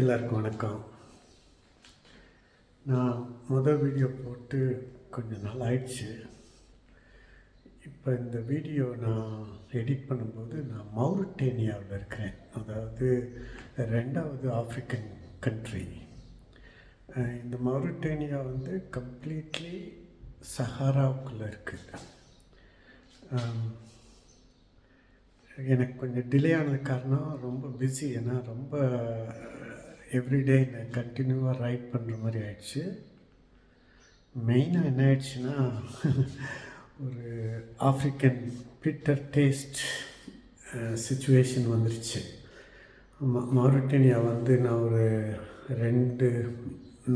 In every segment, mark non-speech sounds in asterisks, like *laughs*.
எல்லாருக்கும் வணக்கம். நான் முதல் வீடியோ போட்டு கொஞ்சம் நாள் ஆயிடுச்சு. இப்போ இந்த வீடியோ நான் எடிட் பண்ணும்போது நான் மௌரிட்டேனியாவில் இருக்கிறேன். அதாவது ரெண்டாவது ஆஃப்ரிக்கன் கண்ட்ரி இந்த மௌரிட்டேனியா வந்து கம்ப்ளீட்லி சஹாராவுக்குள்ளே இருக்குது எனக்கு கொஞ்சம் டிலே ஆனது காரணம் ரொம்ப பிஸி ஏன்னா ரொம்ப எவ்ரிடே நான் கண்டினியூவாக ரைட் பண்ணுற மாதிரி ஆயிடுச்சு. மெயினாக என்ன ஆயிடுச்சுன்னா ஒரு ஆஃப்ரிக்கன் பிட்டர் டேஸ்ட் சுச்சுவேஷன் வந்துருச்சு. ம மௌரிட்டேனியா வந்து நான் ஒரு ரெண்டு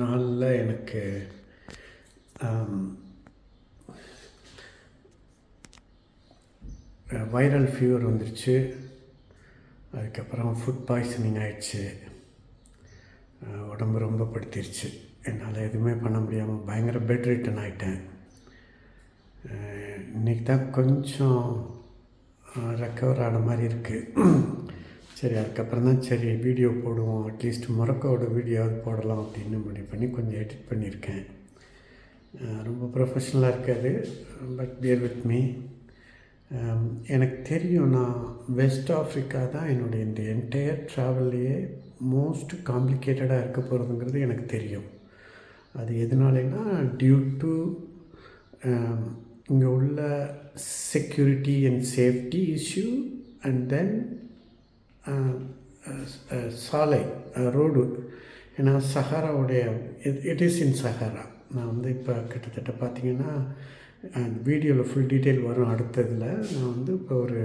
நாளில் எனக்கு வைரல் ஃபீவர் வந்துருச்சு. அதுக்கப்புறம் ஃபுட் பாய்சனிங் ஆயிடுச்சு. உடம்பு ரொம்ப படுத்திருச்சு. என்னால் எதுவுமே பண்ண முடியாமல் பயங்கர பெட் ரிட்டன் ஆகிட்டேன் இன்றைக்கி தான் கொஞ்சம் ரெக்கவர் ஆன மாதிரி இருக்குது சரி அதுக்கப்புறம் தான் சரி வீடியோ போடுவோம். அட்லீஸ்ட் முறக்கோட வீடியோவாவது போடலாம் அப்படின்னு முடிவு பண்ணி கொஞ்சம் எடிட் பண்ணியிருக்கேன். ரொம்ப ப்ரொஃபஷ்னலாக இருக்காது பட் பியர் வித் மீ எனக்கு தெரியும் நான் வெஸ்ட் ஆஃப்ரிக்கா தான் என்னுடைய இந்த என்டையர் ட்ராவல்லையே மோஸ்ட் காம்ப்ளிகேட்டடாக இருக்க போகிறதுங்கிறது எனக்கு தெரியும். அது எதனாலனா டியூ டு um, இங்கே உள்ள security and safety issue and then சாலை uh, ரோடு ஏன்னா சஹாராவுடைய இட் இஸ் இன் சஹாரா. நான் வந்து இப்போ கிட்டத்தட்ட பார்த்தீங்கன்னா வீடியோவில் ஃபுல் டீட்டெயில் வரும் அடுத்ததில். நான் வந்து இப்போ ஒரு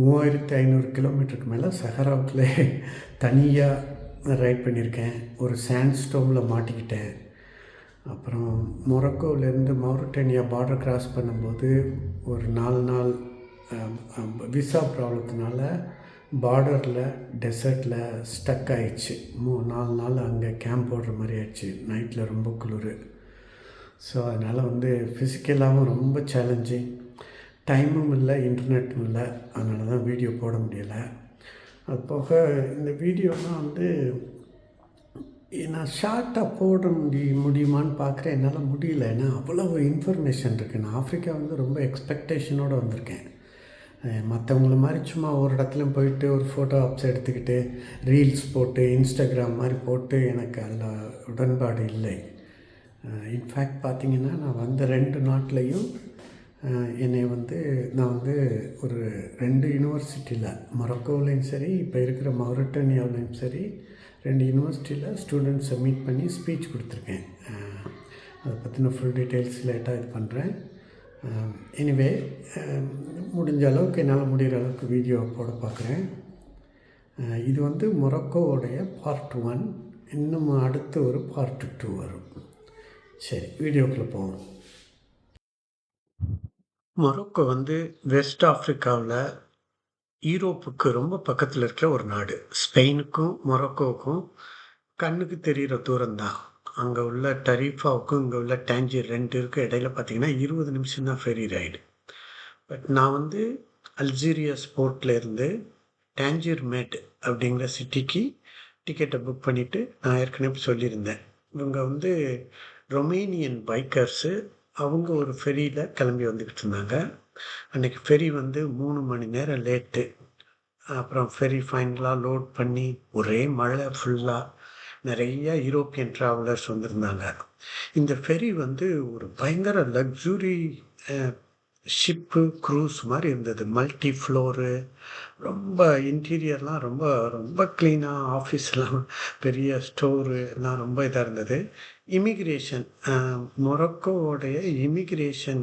மூவாயிரத்து ஐநூறு கிலோமீட்டருக்கு மேலே சஹராவுக்குள்ளே தனியாக ரைட் பண்ணியிருக்கேன். ஒரு சாண்ட் ஸ்டோவில் மாட்டிக்கிட்டேன். அப்புறம் மொரக்கோவிலேருந்து மௌரிட்டேனியா பார்டர் கிராஸ் பண்ணும்போது ஒரு நாலு நாள் விசா ப்ராப்ளத்தினால பார்டரில் டெசர்ட்டில் ஸ்டக் ஆயிடுச்சு. மூ நாலு நாள் அங்கே கேம்ப் போடுற மாதிரி ஆயிடுச்சு. நைட்டில் ரொம்ப குளிர். ஸோ அதனால் வந்து ஃபிசிக்கலாகவும் ரொம்ப சேலஞ்சிங் டைமும் இல்லை இன்டர்நெட்டும் இல்லை. அதனால தான் வீடியோ போட முடியலை. அது போக இந்த வீடியோலாம் வந்து நான் ஷார்ட்டாக போட முடிய முடியுமான்னு பார்க்குறேன். என்னால் முடியல. ஏன்னா அவ்வளவு இன்ஃபர்மேஷன் இருக்குது நான் ஆஃப்ரிக்கா வந்து ரொம்ப எக்ஸ்பெக்டேஷனோடு வந்திருக்கேன். மற்றவங்கள மாதிரி சும்மா ஒரு இடத்துலையும் போயிட்டு ஒரு ஃபோட்டோ ஆப்ஸ் எடுத்துக்கிட்டு ரீல்ஸ் போட்டு இன்ஸ்டாகிராம் மாதிரி போட்டு எனக்கு அதில் உடன்பாடு இல்லை. இன்ஃபேக்ட் பார்த்தீங்கன்னா நான் வந்த ரெண்டு நாட்டிலையும் என்னை வந்து நான் வந்து ஒரு ரெண்டு யூனிவர்சிட்டியில் மொரக்கோவிலையும் சரி இப்போ இருக்கிற மௌரிட்டனியாவிலையும் சரி ரெண்டு யூனிவர்சிட்டியில் ஸ்டூடெண்ட்ஸை மீட் பண்ணி ஸ்பீச் கொடுத்துருக்கேன். அதை பற்றின ஃபுல் டீட்டெயில்ஸ் லேட்டாக இது பண்ணுறேன் எனிவே முடிஞ்ச அளவுக்கு என்னால் முடிகிற அளவுக்கு வீடியோ போட பார்க்குறேன் இது வந்து மொரக்கோவுடைய பார்ட் ஒன் இன்னும் அடுத்து ஒரு பார்ட் டூ வரும். சரி வீடியோக்குள்ளே போவோம். மொரோக்கோ வந்து வெஸ்ட் ஆஃப்ரிக்காவில் ஈரோப்புக்கு ரொம்ப பக்கத்தில் இருக்கிற ஒரு நாடு. ஸ்பெயினுக்கும் மொரோக்கோவுக்கும் கண்ணுக்கு தெரிகிற தூரம்தான். அங்கே உள்ள டரீஃபாவுக்கும் இங்கே உள்ள டேஞ்சர் ரெண்டு இடையில பார்த்தீங்கன்னா இருபது நிமிஷம் தான் ஃபெரி ரைடு பட் நான் வந்து அல்ஜீரியா ஸ்போர்ட்ல இருந்து மேட் அப்படிங்கிற சிட்டிக்கு டிக்கெட்டை புக் பண்ணிவிட்டு நான் ஏற்கனவே சொல்லியிருந்தேன். இவங்க வந்து ரொமேனியன் பைக்கர்ஸு அவங்க ஒரு ஃபெரியில் கிளம்பி வந்துக்கிட்டு இருந்தாங்க. அன்றைக்கி ஃபெரி வந்து மூணு மணி நேரம் லேட்டு அப்புறம் ஃபெரி ஃபைனலாக லோட் பண்ணி ஒரே மழை ஃபுல்லாக நிறைய யூரோப்பியன் ட்ராவலர்ஸ் வந்திருந்தாங்க. இந்த ஃபெரி வந்து ஒரு பயங்கர லக்ஸுரி ஷிப்பு க்ரூஸ் மாதிரி இருந்தது. மல்டி ஃப்ளோரு ரொம்ப இன்டீரியர்லாம் ரொம்ப ரொம்ப க்ளீனாக ஆஃபீஸ்லாம் பெரிய ஸ்டோரு எல்லாம் ரொம்ப இதாக இருந்தது. இமிக்ரேஷன் மொரக்கோவுடைய இமிக்ரேஷன்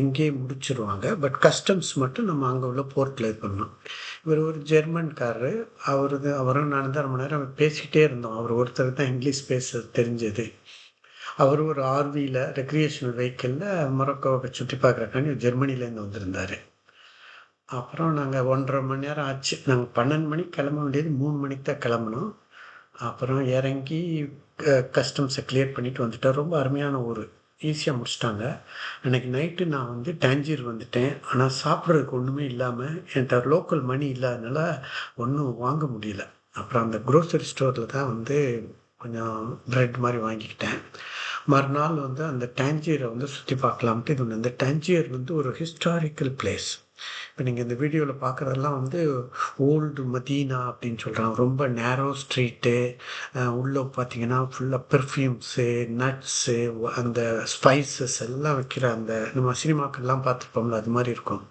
இங்கே முடிச்சிருவாங்க. பட் கஸ்டம்ஸ் மட்டும் நம்ம அங்கே உள்ள போர்ட்டில் இது பண்ணோம் இவர் ஒரு ஜெர்மன்காரரு அவரது அவரும் நான் தான் ரொம்ப நேரம் பேசிக்கிட்டே இருந்தோம். அவர் ஒருத்தர் தான் இங்கிலீஷ் பேச தெரிஞ்சது. அவர் ஒரு ஆர்வியில் ரெக்ரியேஷனல் வெஹிக்கிளில் மொரக்கோவை சுற்றி பார்க்குறக்காண்டி ஜெர்மனிலேருந்து வந்திருந்தார். அப்புறம் நாங்கள் ஒன்றரை மணி நேரம் ஆச்சு. நாங்கள் பன்னெண்டு மணிக்கு கிளம்ப வேண்டியது மூணு மணிக்கு தான் கிளம்புனோம் அப்புறம் இறங்கி கஸ்டம்ஸை கிளியர் பண்ணிட்டு வந்துட்டேன். ரொம்ப அருமையான ஊர் ஈஸியாக முடிச்சிட்டாங்க. அன்றைக்கி நைட்டு நான் வந்து டேஞ்சீர் வந்துட்டேன். ஆனால் சாப்பிட்றதுக்கு ஒன்றுமே இல்லாமல் என்கிட்ட லோக்கல் மணி இல்லாதனால ஒன்றும் வாங்க முடியல. அப்புறம் அந்த க்ரோசரி ஸ்டோரில் தான் வந்து கொஞ்சம் ப்ரெட் மாதிரி வாங்கிக்கிட்டேன். மறுநாள் வந்து அந்த டேஞ்சியரை வந்து சுற்றி பார்க்கலாம்ட்டு இது ஒன்று அந்த டேஞ்சியர் வந்து ஒரு ஹிஸ்டாரிக்கல் பிளேஸ் இப்போ நீங்கள் இந்த வீடியோவில் பார்க்குறதெல்லாம் வந்து ஓல்டு மதீனா அப்படின்னு சொல்கிறாங்க ரொம்ப நேரோ ஸ்ட்ரீட்டு உள்ளே பார்த்தீங்கன்னா ஃபுல்லாக பெர்ஃப்யூம்ஸு நட்ஸு அந்த ஸ்பைசஸ் எல்லாம் வைக்கிற அந்த நம்ம சினிமாக்கள்லாம் பார்த்துருப்போம்ல அது மாதிரி இருக்கும்.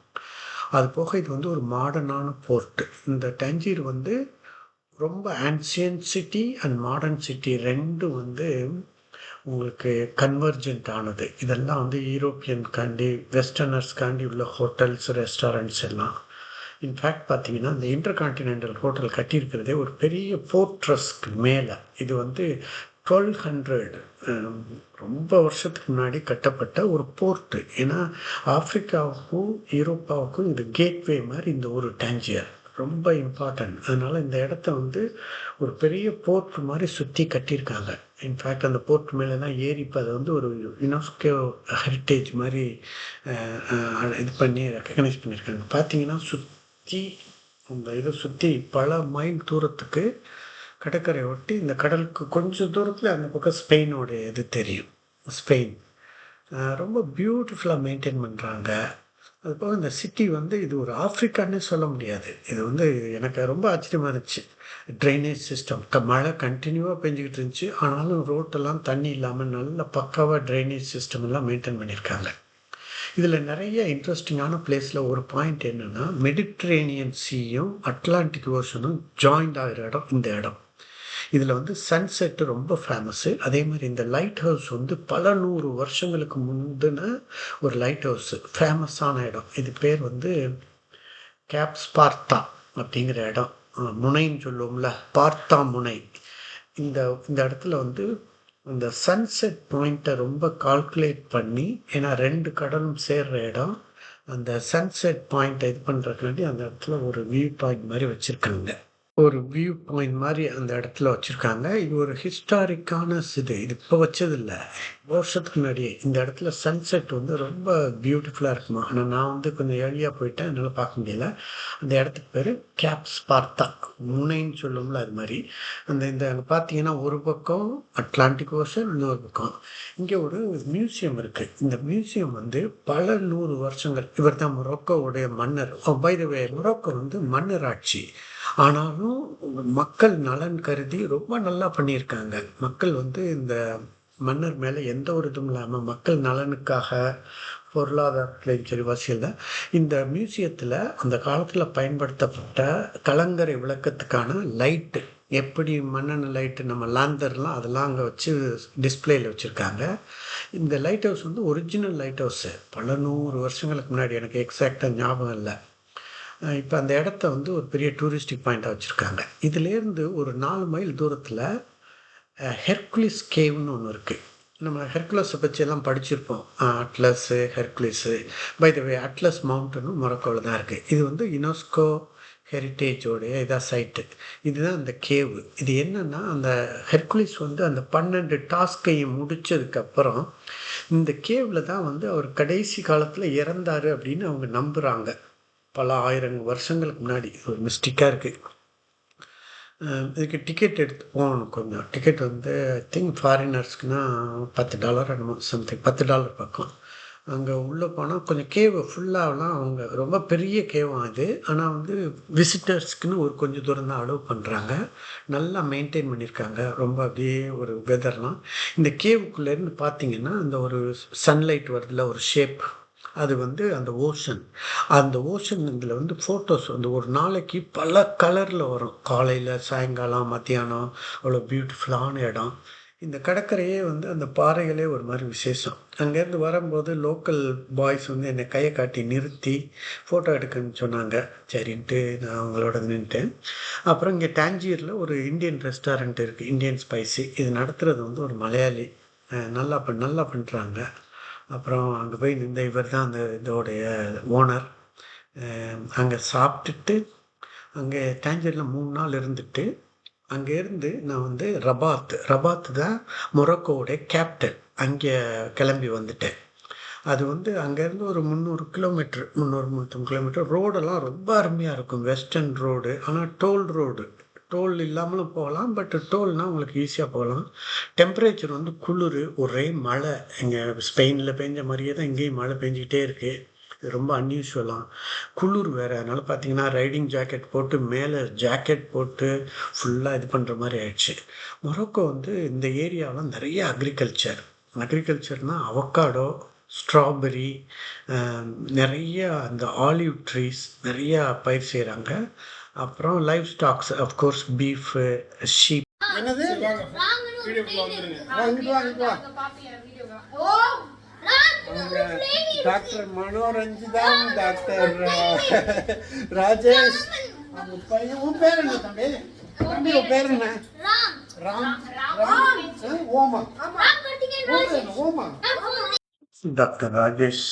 அது போக இது வந்து ஒரு மாடர்னான போர்ட்டு இந்த டஞ்சீர் வந்து ரொம்ப ancient city and modern city ரெண்டும் வந்து உங்களுக்கு கன்வர்ஜென்ட் ஆனது. இதெல்லாம் வந்து யூரோப்பியன்காண்டி வெஸ்டர்னர்ஸ்காண்டி உள்ள ஹோட்டல்ஸ் ரெஸ்டாரண்ட்ஸ் எல்லாம். இன்ஃபேக்ட் பார்த்தீங்கன்னா இந்த இன்டர் கான்டினென்டல் ஹோட்டல் கட்டியிருக்கிறதே ஒரு பெரிய போர்ட்ரஸ்க்கு மேலே. இது வந்து டுவெல் ஹண்ட்ரட் ரொம்ப வருஷத்துக்கு முன்னாடி கட்டப்பட்ட ஒரு போர்ட்டு ஏன்னா ஆப்பிரிக்காவுக்கும் யூரோப்பாவுக்கும் இது கேட்வே மாதிரி இந்த ஒரு டேஞ்சியர் ரொம்ப இம்பார்ட்டன்ட் அதனால் இந்த இடத்த வந்து ஒரு பெரிய போர்ட் மாதிரி சுற்றி கட்டியிருக்காங்க. இன்ஃபேக்ட் அந்த போர்ட் மேலெலாம் ஏறி இப்போ அதை வந்து ஒரு யுனெஸ்கோ ஹெரிட்டேஜ் மாதிரி இது பண்ணி ரெக்கக்னைஸ் பண்ணியிருக்காங்க. பார்த்தீங்கன்னா சுற்றி அந்த இதை சுற்றி பல மைல் தூரத்துக்கு கடற்கரை ஒட்டி இந்த கடலுக்கு கொஞ்சம் தூரத்தில் அந்த பக்கம் ஸ்பெயினோட இது தெரியும். ஸ்பெயின். ரொம்ப பியூட்டிஃபுல்லாக மெயின்டைன் பண்ணுறாங்க அது போக இந்த சிட்டி வந்து இது ஒரு ஆஃப்ரிக்கான்னே சொல்ல முடியாது. இது வந்து எனக்கு ரொம்ப ஆச்சரியமாக இருந்துச்சு. ட்ரைனேஜ் சிஸ்டம் மழை கண்டினியூவாக பெஞ்சிக்கிட்டு இருந்துச்சு. ஆனாலும் ரோட்டெல்லாம் தண்ணி இல்லாமல் நல்ல பக்காவாக ட்ரைனேஜ் சிஸ்டம் எல்லாம் மெயின்டைன் பண்ணியிருக்காங்க. இதில் நிறைய இன்ட்ரெஸ்டிங்கான பிளேஸில் ஒரு பாயிண்ட் என்னென்னா மெடிட்ரேனியன் சீயும் அட்லாண்டிக் ஓஷனும் ஜாயிண்ட் ஆகிற இடம் இந்த இடம். இதில் வந்து சன்செட்டு ரொம்ப ஃபேமஸ்ஸு அதே மாதிரி இந்த லைட் ஹவுஸ் வந்து பல நூறு வருஷங்களுக்கு முந்தின ஒரு லைட் ஹவுஸு ஃபேமஸான இடம். இது பேர் வந்து கேப்ஸ் பார்த்தா அப்படிங்கிற இடம். முனைன்னு சொல்லுவோம்ல. பார்த்தா முனை. இந்த இந்த இடத்துல வந்து இந்த சன்செட் பாயிண்ட்டை ரொம்ப கால்குலேட் பண்ணி ஏன்னா ரெண்டு கடலும் சேர்ற இடம் அந்த சன்செட் பாயிண்ட்டை இது பண்ணுறதுக்காண்டி அந்த இடத்துல ஒரு வியூ பாயிண்ட் மாதிரி வச்சுருக்காங்க. ஒரு வியூ பாயிண்ட் மாதிரி அந்த இடத்துல வச்சுருக்காங்க. இது ஒரு ஹிஸ்டாரிக்கான இது இது இப்போ வச்சதில்ல. வருஷத்துக்கு முன்னாடியே இந்த இடத்துல சன்செட் வந்து ரொம்ப பியூட்டிஃபுல்லாக இருக்குமா? ஆனால் நான் வந்து கொஞ்சம் ஏர்லியாக போயிட்டேன். என்னால் பார்க்க முடியல. அந்த இடத்துக்கு பேர் கேப்ஸ் பார்த்தா முனைன்னு சொல்லுவோம்ல அது மாதிரி. அந்த இந்த அங்கே பார்த்தீங்கன்னா ஒரு பக்கம் அட்லாண்டிக் ஓஷன் இன்னொரு பக்கம் இங்கே ஒரு மியூசியம் இருக்குது இந்த மியூசியம் வந்து பல நூறு வருஷங்கள் இவர் தான் மொரோக்கோவுடைய மன்னர் பை த வே மொரோக்கோ வந்து மன்னர் ஆட்சி ஆனாலும் மக்கள் நலன் கருதி ரொம்ப நல்லா பண்ணியிருக்காங்க. மக்கள் வந்து இந்த மன்னர் மேலே எந்த ஒரு இதுவும் இல்லாமல் மக்கள் நலனுக்காக பொருளாதாரத்துலேயும் சரி வசதியில் இந்த மியூசியத்தில் அந்த காலத்தில் பயன்படுத்தப்பட்ட கலங்கரை விளக்கத்துக்கான லைட்டு எப்படி மண்ணெண்ண லைட்டு நம்ம லாந்தர்லாம் அதெல்லாம் அங்கே வச்சு டிஸ்பிளேயில் வச்சுருக்காங்க. இந்த லைட் ஹவுஸ் வந்து ஒரிஜினல் லைட் ஹவுஸு. பல நூறு வருஷங்களுக்கு முன்னாடி எனக்கு எக்ஸாக்டாக ஞாபகம் இல்லை. இப்போ அந்த இடத்த வந்து ஒரு பெரிய டூரிஸ்டிக் பாயிண்ட்டாக வச்சுருக்காங்க. இதுலேருந்து ஒரு நாலு மைல் தூரத்தில் ஹெர்குலிஸ் கேவ்னு ஒன்று இருக்குது நம்ம ஹெர்குலஸை பற்றி எல்லாம் படிச்சிருப்போம். அட்லஸ்ஸு ஹெர்குலிஸு பை த வே அட்லஸ் மவுண்டனும் மொரக்கோவில் தான் இருக்குது இது வந்து யுனெஸ்கோ ஹெரிட்டேஜோடைய இதாக சைட்டு இதுதான் அந்த கேவு. இது என்னென்னா அந்த ஹெர்குலிஸ் வந்து அந்த பன்னெண்டு டாஸ்கையும் முடித்ததுக்கப்புறம் இந்த கேவில் தான் வந்து அவர் கடைசி காலத்தில் இறந்தார் அப்படின்னு அவங்க நம்புகிறாங்க பல ஆயிரம் வருஷங்களுக்கு முன்னாடி. ஒரு மிஸ்டிக்காக இருக்குது இதுக்கு டிக்கெட் எடுத்து போகணும் கொஞ்சம். டிக்கெட் வந்து ஐ திங்க் ஃபாரினர்ஸ்க்குனா பத்து டாலர் என்னமோ சம்திங் பத்து டாலர் பக்கம். அங்கே உள்ளே போனால் கொஞ்சம் கேவு ஃபுல்லாகலாம் அவங்க ரொம்ப பெரிய கேவாக இது. ஆனால் வந்து விசிட்டர்ஸ்க்குன்னு ஒரு கொஞ்சம் தூரம் தான் அலோவ் பண்ணுறாங்க நல்லா மெயின்டைன் பண்ணியிருக்காங்க ரொம்ப அப்படியே ஒரு வெதர்லாம் இந்த கேவுக்குள்ளேருந்து பார்த்தீங்கன்னா அந்த ஒரு சன்லைட் வருதுல ஒரு ஷேப் அது வந்து அந்த ஓஷன். அந்த ஓஷன் இதில் வந்து ஃபோட்டோஸ் வந்து ஒரு நாளைக்கு பல கலரில் வரும். காலையில் சாயங்காலம் மத்தியானம் அவ்வளோ பியூட்டிஃபுல்லான இடம். இந்த கடற்கரையே வந்து அந்த பாறைகளே ஒரு மாதிரி விசேஷம். அங்கேருந்து வரும்போது லோக்கல் பாய்ஸ் வந்து என்னை கையை காட்டி நிறுத்தி ஃபோட்டோ எடுக்கன்னு சொன்னாங்க. சரின்ட்டு நான் அவங்களோட நின்ட்டேன் அப்புறம் இங்கே டாஞ்சீரில் ஒரு இந்தியன் ரெஸ்டாரண்ட் இருக்குது இந்தியன் ஸ்பைசி இது நடத்துகிறது வந்து ஒரு மலையாளி. நல்லா பண் நல்லா பண்ணுறாங்க அப்புறம் அங்கே போய் இந்த இவர் தான் அந்த இதோடைய ஓனர். அங்கே சாப்பிட்டுட்டு அங்கே டேஞ்சரில் மூணு நாள் இருந்துட்டு அங்கேருந்து நான் வந்து ரபாத் ரபாத் தான் மொரக்கோவுடைய கேப்டன். அங்கே கிளம்பி வந்துட்டேன். அது வந்து அங்கேருந்து ஒரு முந்நூறு கிலோமீட்ரு முந்நூறு முந்நூற்றம்பது கிலோமீட்டர். ரோடெல்லாம் ரொம்ப அருமையாக இருக்கும். வெஸ்டர்ன் ரோடு ஆனால் டோல் ரோடு. டோல் இல்லாமலும் போகலாம் பட் டோல்னால் உங்களுக்கு ஈஸியாக போகலாம். டெம்பரேச்சர் வந்து குளிர் ஒரே மழை. இங்கே ஸ்பெயினில் பெஞ்ச மாதிரியே தான் இங்கேயும் மழை பெஞ்சிக்கிட்டே இருக்குது இது ரொம்ப அன்யூஷுவலாம் குளிர் வேறு. அதனால் பார்த்தீங்கன்னா ரைடிங் ஜாக்கெட் போட்டு மேலே ஜாக்கெட் போட்டு ஃபுல்லாக இது பண்ணுற மாதிரி ஆயிடுச்சு. மொரோக்கோ வந்து இந்த ஏரியாவில் நிறைய அக்ரிகல்ச்சர் அக்ரிகல்ச்சர்னால் அவக்காடோ ஸ்ட்ராபெரி நிறைய அந்த ஆலிவ் ட்ரீஸ் நிறையா பயிர் செய்கிறாங்க அப்புறம் life stocks of course beef sheep என்னது? Doctor Manoranjitham doctor. ராஜேஷ். உன் பேர் என்ன தம்பி? தம்பி உன் பேர் என்ன? ராம். ராம். ஓமா. ஓமா? டாக்டர் ராஜேஷ்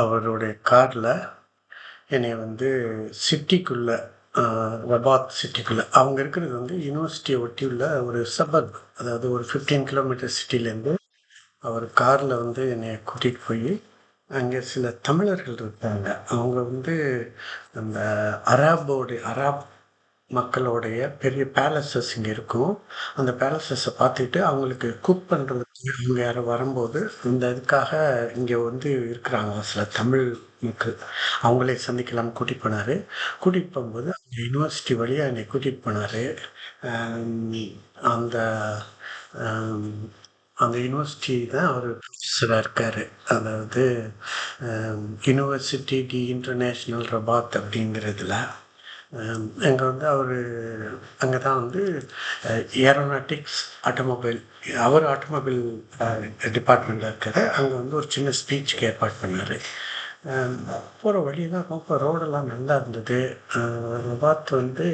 அவருடைய காரில் என்னை வந்து சிட்டிக்குள்ளே ரபாத் சிட்டிக்குள்ளே அவங்க இருக்கிறது வந்து யூனிவர்சிட்டியை ஒட்டி உள்ள ஒரு சபர்ப் அதாவது ஒரு ஃபிஃப்டீன் கிலோமீட்டர் சிட்டிலேருந்து அவர் காரில் வந்து என்னை கூட்டிகிட்டு போய் அங்கே சில தமிழர்கள் இருக்காங்க. அவங்க வந்து அந்த அராபோடைய அராப் மக்களுடைய பெரிய பேலஸஸ் இங்கே இருக்கும். அந்த பேலஸஸை பார்த்துட்டு அவங்களுக்கு குக் பண்ணுறதுக்கு அவங்க யாரும் வரும்போது இந்த இதுக்காக இங்கே வந்து இருக்கிறாங்க. சில தமிழ் மக்கள் அவங்களே சந்திக்கலாம் கூட்டிகிட்டு போனார். கூட்டிகிட்டு போகும்போது அந்த யூனிவர்சிட்டி வழியாக என்னை கூட்டிகிட்டு போனார். அந்த அந்த யூனிவர்சிட்டி தான் அவர் ப்ரொஃபஸராக இருக்கார். அதாவது யூனிவர்சிட்டி டி இன்டர்நேஷ்னல் ரபாத் அப்படிங்கிறதுல. அங்கே வந்து அவர் அங்கே தான் வந்து ஏரோநாட்டிக்ஸ் ஆட்டோமொபைல் அவர் ஆட்டோமொபைல் டிபார்ட்மெண்ட்டில் இருக்கார். அங்கே வந்து ஒரு சின்ன ஸ்பீச்சுக்கு ஏற்பாடு பண்ணார். போகிற வழியெல்லாம் ரொம்ப ரோடெல்லாம் நல்லா இருந்தது. பார்த்து வந்து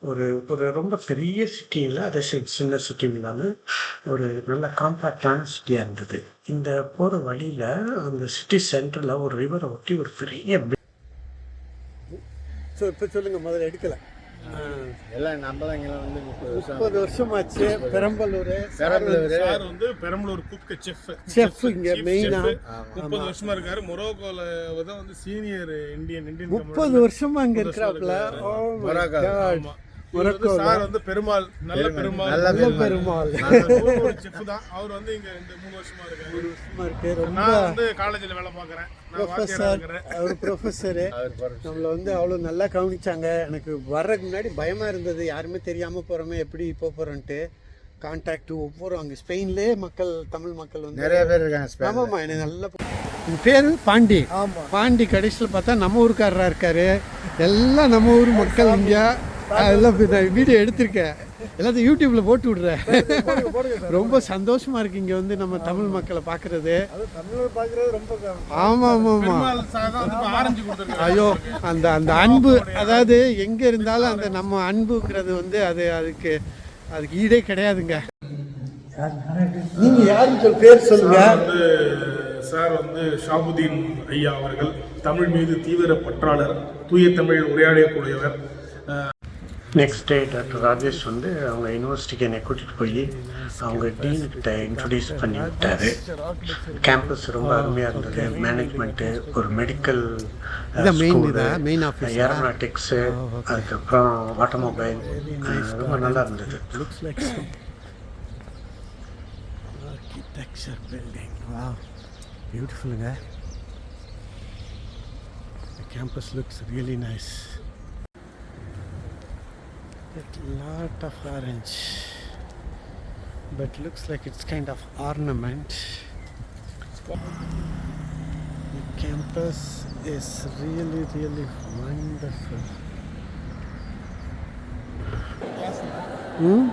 ஒரு ஒரு ரொம்ப பெரிய சிட்டி இல்லை அதே சி- சின்ன சிட்டி இல்லாமல் ஒரு நல்ல காம்பேக்டான சிட்டியாக இருந்தது. இந்த போகிற வழியில் அந்த சிட்டி சென்டரில் ஒரு ரிவரை ஒட்டி ஒரு பெரிய ஸோ இப்போ சொல்லுங்கள் முதல்ல எடுக்கலை. எல்லாம் இங்கே வந்து முப்பது வருஷம் பெரம்பலூர் பெரம்பலூர். சார் வந்து பெரம்பலூர் குக் செஃப் செஃப் இங்கே மெயினாக முப்பது வருஷமா இருக்காரு. மொரோக்கோல வந்து சீனியர் இந்தியன் இந்தியன் முப்பது வருஷமா அங்கே இருக்கிறாப்புல. ஓ சார் வந்து பெருமாள் நல்ல பெருமாள். நல்ல பெருமாள். செஃப் தான். அவர் வந்து இங்க இந்த மூணு வருஷமா இருக்காரு. வருஷமா இருக்கு. நான் வந்து காலேஜ்ல வேலை பார்க்கறேன். ப்ரொஃபஸர் அவர் ப்ரொஃபஸரு *laughs* நம்மளை வந்து அவ்வளோ நல்லா கவனிச்சாங்க. எனக்கு வர்றதுக்கு முன்னாடி பயமாக இருந்தது. யாருமே தெரியாமல் போகிறோமே எப்படி போக போகிறோன்ட்டு கான்டாக்ட் ஒவ்வொரு அங்கே ஸ்பெயின்லேயே மக்கள் தமிழ் மக்கள் வந்து நிறைய பேர் இருக்காங்க. ஆமாம்மா எனக்கு நல்லா பேர் பாண்டி. பாண்டி கடைசியில் பார்த்தா நம்ம ஊருக்காரராக இருக்காரு. எல்லாம் நம்ம ஊர் மக்கள் இங்கே எல்லாம் வீடியோ எடுத்திருக்கேன். எல்லாத்தையும் யூடியூப்பில் போட்டு விடுறேன். ரொம்ப சந்தோஷமா இருக்கு இங்கே வந்து நம்ம தமிழ் மக்களை பார்க்குறது. ஆமாம் ஆமாம் ஆமாம் ஐயோ அந்த அந்த அன்பு அதாவது எங்கே இருந்தாலும் அந்த நம்ம அன்புங்கிறது வந்து அது அதுக்கு அதுக்கு ஈடே கிடையாதுங்க. நீங்கள் யாருன்னு சொல்லி பேர் சொல்லுங்க. சார் வந்து ஷாபுதீன் ஐயா அவர்கள் தமிழ் மீது தீவிர பற்றாளர் தூய தமிழ் உரையாடக்கூடியவர். நெக்ஸ்ட் டே டாக்டர் ராஜேஷ் வந்து அவங்க யூனிவர்சிட்டிக்கு என்னை கூட்டிகிட்டு போய் அவங்க டீன்கிட்ட இன்ட்ரொடியூஸ் பண்ணி விட்டாரு. கேம்பஸ் ரொம்ப அருமையாக இருந்தது. மேனேஜ்மெண்ட்டு ஒரு மெடிக்கல் ஏரோநாட்டிக்ஸு அதுக்கப்புறம் ஆட்டோமொபைல் ரொம்ப நல்லா இருந்தது. ஆர்கிடெக்சர் பில்டிங் வா பியூட்டிஃபுல்லுங்க campus looks really nice a lot of orange but looks like it's kind of ornament the campus is really really wonderful hmm?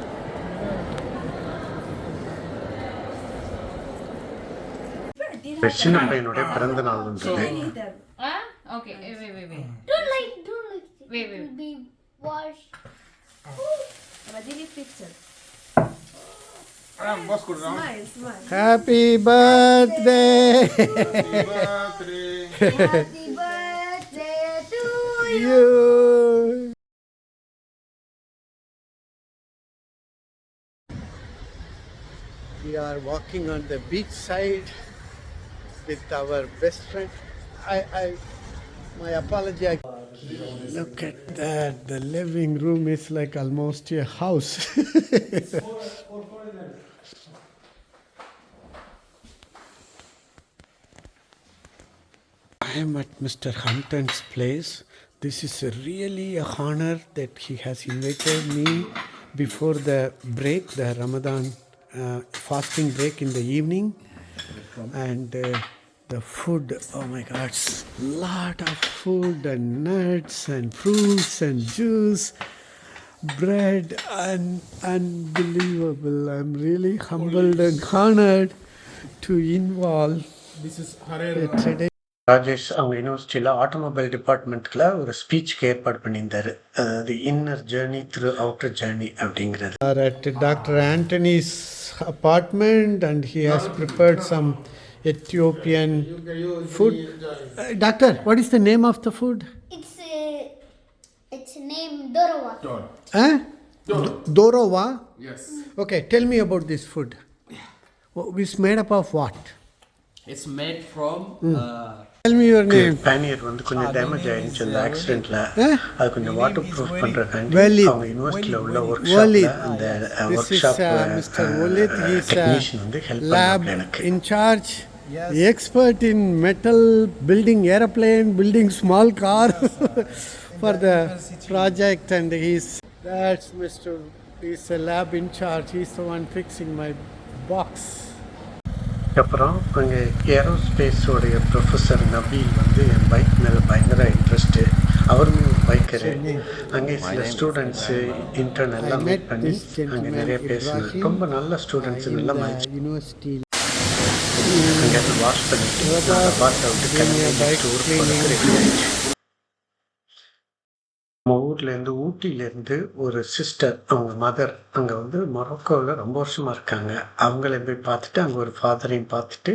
சின்ன பையனுடைய பிறந்த நாள் வந்தது Ah, okay. Wait, wait, wait, wait. Don't like, don't like. Wait, It wait. will be washed. But delete picture. Pass கொடுறான் Smile, smile. happy birthday Happy birthday to you we are walking on the beach side with our best friend i i my apology I, Look at that. The living room is like almost a house. *laughs* I am at Mr. Hampton's place. This is a really a honor that he has invited me before the break, the Ramadan uh, fasting break in the evening, and uh, the food. Oh my God, s- lot of food and nuts and fruits and juice, bread, and unbelievable. I'm really humbled and honored to involve This is Harer. today. Rajesh அவங்க யூனிவர்சிட்டியில் automobile டிபார்ட்மெண்ட்டில் ஒரு ஸ்பீச்சுக்கு ஏற்பாடு பண்ணியிருந்தார் அதாவது inner journey through outer journey அப்படிங்கிறது are at Dr. Anthony's apartment and he has prepared some Ethiopian food. Uh, doctor, what is the name of the food? It's a, it's named Dorowa. Huh? D- Dorova? Yes, Okay, tell me about this food. Wh- It's made up of what? it's made from uh, Tell me your name. பேனியர் வந்து கொஞ்சம் damage ஆயிடுச்சு அந்த ஆக்சிடென்ட்ல அது கொஞ்சம் water proof பண்றதுக்காண்டி Walid. அவங்க யூனிவர்சிட்டியில உள்ள ஒர்க் Walid. ஷாப்ல அந்த This work is shop uh, Mr. Walid. He is technician வந்து a ஹெல்ப் lab பண்ணாங்க எனக்கு in charge, expert in metal, building airplane, building small car for the project. And he's that's Mr. He's a lab in charge. He's the one fixing my box. அப்புறம் அங்கே ஏரோஸ்பேஸோடைய professor Nabeel வந்து என் bike மேலே பயங்கர interest அவருமே பைக்கரு அங்கே சில students intern எல்லாம் meet பண்ணி அங்கே நிறைய Ibrahim ரொம்ப நல்ல uh, ஸ்டூடெண்ட்ஸ் நல்லா the அங்கே வாஷ் பண்ணிட்டு Brother, பாட்டை விட்டு கிளம்பி. போகிறதுக்கு ரெடி நம்ம ஊர்லேருந்து ஊட்டியிலேருந்து ஒரு சிஸ்டர் அவங்க மதர் அங்கே வந்து மொரோக்கோவில் ரொம்ப வருஷமாக இருக்காங்க. அவங்கள போய் பார்த்துட்டு அங்கே ஒரு ஃபாதரையும் பார்த்துட்டு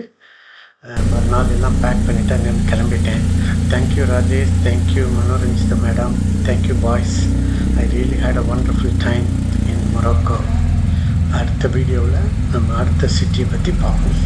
அஹ், மறுநாள் எல்லாம் பேக் பண்ணிவிட்டு அங்கேருந்து கிளம்பிட்டேன். Thank you Rajesh thank you Manoranjitha madam thank you boys I really had a wonderful time in Morocco அடுத்த வீடியோவில் நம்ம அடுத்த சிட்டியை பற்றி பார்ப்போம்.